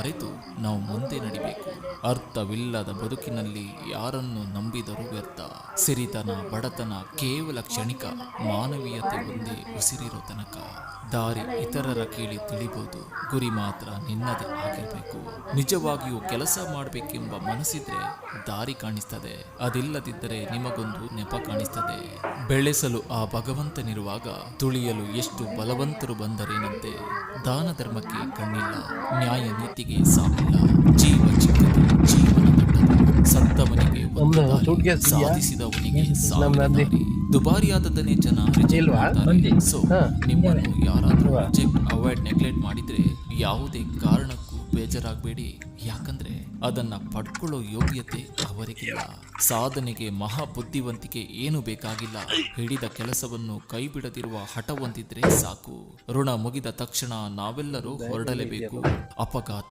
ಮರೆತು ನಾವು ಮುಂದೆ ನಡಿಬೇಕು. ಅರ್ಥವಿಲ್ಲದ ಬದುಕಿನಲ್ಲಿ ಯಾರನ್ನು ನಂಬಿದರೂ ವ್ಯರ್ಥ. ಸಿರಿತನ, ಬಡತನ ಕೇವಲ ಕ್ಷಣಿಕ, ಮಾನವೀಯತೆ ಒಂದೇ ಉಸಿರಿರೋ ತನಕ. ದಾರಿ ಇತರರ ಕೇಳಿ ತಿಳಿಬೋದು, ಗುರಿ ಮಾತ್ರ ನಿನ್ನದೇ ಆಗಿರಬೇಕು. ನಿಜವಾಗಿಯೂ ಕೆಲಸ ಮಾಡಬೇಕೆಂಬ ಮನಸ್ಸಿದ್ರೆ ದಾರಿ ಕಾಣಿಸ್ತದೆ. ಅದಿಲ್ಲದಿದ್ದರೆ ನಿಮಗೊಂದು ನೆಪ ಕಾಣಿಸ್ತದೆ. ಬೆಳೆಸಲು ಆ ಭಗವಂತನಿರುವಾಗ ತುಳಿಯಲು ಎಷ್ಟು ಬಲವಂತರು ಬಂದರೇನಂತೆ ದಾನ ಧರ್ಮಕ್ಕೆ ಕಣ್ಣಿಲ್ಲ ನ್ಯಾಯ ನೀತಿಗೆ ಸಾವಿಲ್ಲ ಜೀವ ಚಿಕ್ಕದು ಜೀವನ ದೊಡ್ಡದು ಸತ್ತವನಿಗೆ? ಸಾಧಿಸಿದವನಿಗೆ ದುಬಾರಿಯಾದದ್ದನ್ನೇ ಜನ? ಸೊ. ನಿಮ್ಮನ್ನು ಯಾರಾದರೂ ರಿಜೆಕ್ಟ್ ಅವಾಯ್ಡ್ ನೆಗ್ಲೆಕ್ಟ್ ಮಾಡಿದ್ರೆ ಯಾವುದೇ ಕಾರಣಕ್ಕೂ ಬೇಜಾರಾಗಬೇಡಿ ಯಾಕಂದ್ರೆ ಅದನ್ನ ಪಡ್ಕೊಳ್ಳೋ ಯೋಗ್ಯತೆ ಅವರಿಗಿಲ್ಲ. ಸಾಧನೆಗೆ ಮಹಾ ಬುದ್ಧಿವಂತಿಕೆ ಏನು ಬೇಕಾಗಿಲ್ಲ. ಹಿಡಿದ ಕೆಲಸವನ್ನು ಕೈಬಿಡದಿರುವ ಹಠ ಹೊಂದಿದ್ರೆ ಸಾಕು. ಋಣ ಮುಗಿದ ತಕ್ಷಣ ನಾವೆಲ್ಲರೂ ಹೊರಡಲೇಬೇಕು. ಅಪಘಾತ